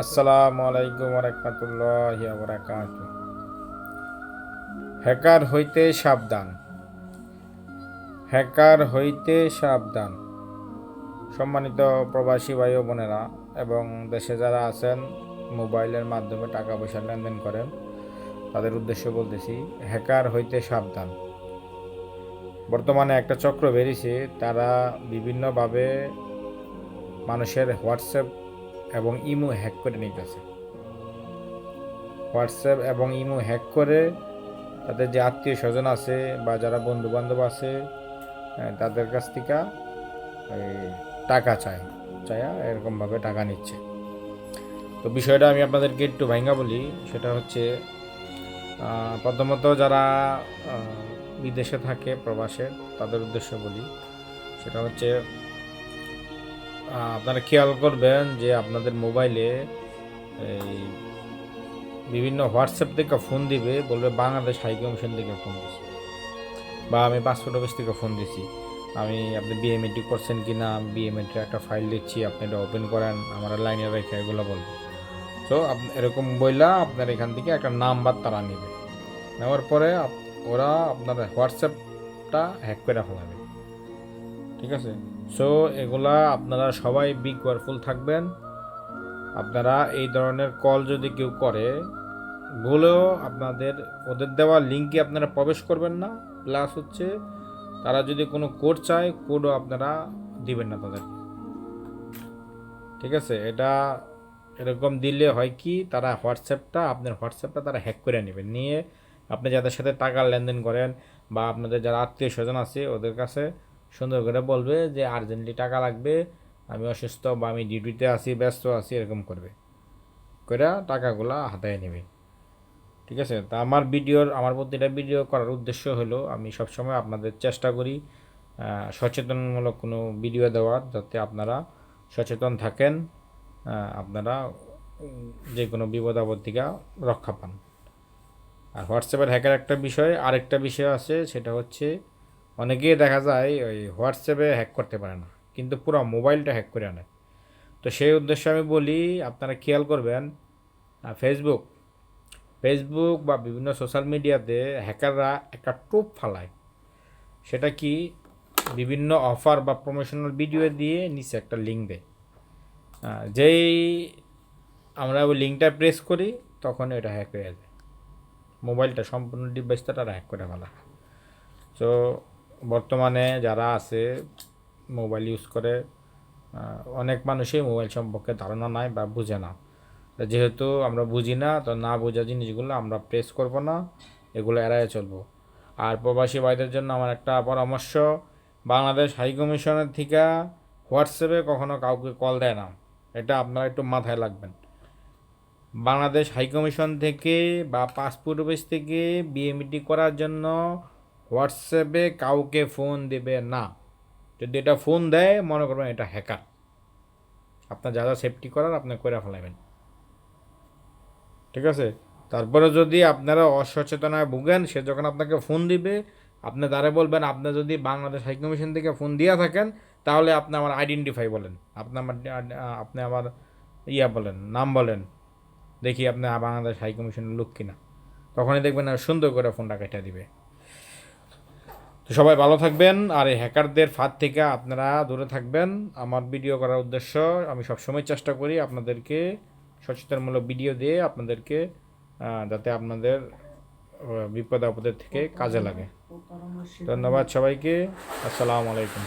আসসালামু আলাইকুম হ্যাকার হইতে সাবধান। হ্যাকার হইতে সাবধান। সম্মানিত প্রবাসী ভাই বোনেরা এবং দেশে যারা আছেন, মোবাইলের মাধ্যমে টাকা পয়সা লেনদেন করেন, তাদের উদ্দেশ্য বলতেছি, হ্যাকার হইতে সাবধান। বর্তমানে একটা চক্র বেরিয়েছে, তারা বিভিন্নভাবে মানুষের হোয়াটসঅ্যাপ এবং ইমো হ্যাক করে নিতেছে হোয়াটসঅ্যাপ এবং ইমো হ্যাক করে তাদের যে আত্মীয় স্বজন আছে বা যারা বন্ধু বান্ধব আছে তাদের কাছ থেকে টাকা চায়, চায়া এরকমভাবে টাকা নিচ্ছে। তো বিষয়টা আমি আপনাদেরকে একটু ভাঙ্গা বলি, সেটা হচ্ছে প্রথমত যারা বিদেশে থাকে, প্রবাসে, তাদের উদ্দেশ্যে বলি। সেটা হচ্ছে আপনারা খেয়াল করবেন যে আপনাদের মোবাইলে এই বিভিন্ন হোয়াটসঅ্যাপ থেকে ফোন দিবে, বলবে বাংলাদেশ হাই কমিশন থেকে ফোন দিছি। বা আমি পাসপোর্ট অফিস থেকে ফোন দিছি। আমি, আপনি বিএমএটি করছেন কি না বিএমএটির একটা ফাইল দিচ্ছি আপনি এটা ওপেন করেন, আমার লাইনে রেখে এগুলো বলব। তো এরকম বইলা আপনার এখান থেকে একটা নাম্বার তারা নেবে। নেওয়ার পরে ওরা আপনার হোয়াটসঅ্যাপটা হ্যাক করে ফেলাবে। ঠিক আছে? সো এগুলা আপনারা সবাই বি কেয়ারফুল থাকবেন। আপনারা এই ধরনের কল যদি কেউ করে, ভুলেও আপনাদের, ওদের দেওয়া লিঙ্কে আপনারা প্রবেশ করবেন না। প্লাস হচ্ছে, তারা যদি কোনো কোড চায় কোডও আপনারা দিবেন না তাদেরকে। ঠিক আছে? এটা এরকম দিলে হয় কি, তারা হোয়াটসঅ্যাপটা, আপনার হোয়াটসঅ্যাপটা তারা হ্যাক করে নেবেন। নিয়ে আপনি যাদের সাথে টাকা লেনদেন করেন বা আপনাদের যারা আত্মীয় স্বজন আছে, ওদের কাছে সুন্দর করে বলবে যে আর্জেন্টলি টাকা লাগবে, আমি অসুস্থ বা আমি ডিউটিতে আছি, ব্যস্ত আছি, এরকম করবে। করে টাকাগুলা হাতায় নেবে। ঠিক আছে? তা আমার ভিডিওর, আমার প্রতিটা ভিডিও করার উদ্দেশ্য হলো, আমি সবসময় আপনাদের চেষ্টা করি সচেতনমূলক কোনো ভিডিও দেওয়ার, যাতে আপনারা সচেতন থাকেন আপনারা যে কোনো বিপদ আপদ থেকে রক্ষা পান। আর হোয়াটসঅ্যাপের হ্যাকের একটা বিষয়, আরেকটা বিষয় আছে, সেটা হচ্ছে অনেকেই দেখা যায় ওই হোয়াটসঅ্যাপে হ্যাক করতে পারে না, কিন্তু পুরো মোবাইলটা হ্যাক করে আনে। তো সেই উদ্দেশ্যে আমি বলি, আপনারা খেয়াল করবেন ফেসবুক ফেসবুক বা বিভিন্ন সোশ্যাল মিডিয়াতে হ্যাকাররা একটা টোপ ফালায়। সেটা কি? বিভিন্ন অফার বা প্রমোশনাল ভিডিও দিয়ে নিচে একটা লিঙ্ক দেয়। যেই আমরা ওই লিঙ্কটা প্রেস করি, তখন এটা হ্যাক হয়ে যায়। মোবাইলটা সম্পূর্ণ ডিভাইসটা তারা হ্যাক করে ফেলা। তো বর্তমানে যারা আছে মোবাইল ইউজ করে অনেক মানুষই মোবাইল সম্পর্কে ধারণা নাই বা বুঝে না। যেহেতু আমরা বুঝি না, তো না বোঝা জিনিসগুলো আমরা প্রেস করব না, এগুলো এড়ায় চলবো। আর প্রবাসী ভাইদের জন্য আমার একটা পরামর্শ, বাংলাদেশ হাই কমিশনের থেকে হোয়াটসঅ্যাপে কখনো কাউকে কল দেয় না। এটা আপনারা একটু মাথায় লাগবেন বাংলাদেশ হাই কমিশন থেকে বা পাসপোর্ট অফিস থেকে বিএমইটি করার জন্য হোয়াটসঅ্যাপে কাউকে ফোন দেবে না। যদি এটা ফোন দেয়, মনে করবেন এটা হ্যাকার। আপনার যা যা সেফটি করার, আপনি করে ফেলাবেন ঠিক আছে? তারপরে যদি আপনারা অসচেতনায় ভুগেন, সে যখন আপনাকে ফোন দিবে, আপনি তারে বলবেন, আপনি যদি বাংলাদেশ হাই কমিশন থেকে ফোন দিয়ে থাকেন, তাহলে আপনি আমার আইডেন্টিফাই বলেন। আপনি আমার আপনি আমার ইয়া বলেন, নাম বলেন। দেখি আপনি বাংলাদেশ হাই কমিশনের লোক কিনা। তখনই দেখবেন সুন্দর করে ফোনটা কেটে দিবে। তো সবাই ভালো থাকবেন, আর এই হ্যাকারদের ফাঁদ থেকে আপনারা দূরে থাকবেন। আমার ভিডিও করার উদ্দেশ্য, আমি সবসময় চেষ্টা করি আপনাদেরকে সচেতনমূলক ভিডিও দিয়ে আপনাদেরকে যাতে আপনাদের বিপদ আপদের থেকে কাজে লাগে। ধন্যবাদ সবাইকে, আসসালামু আলাইকুম।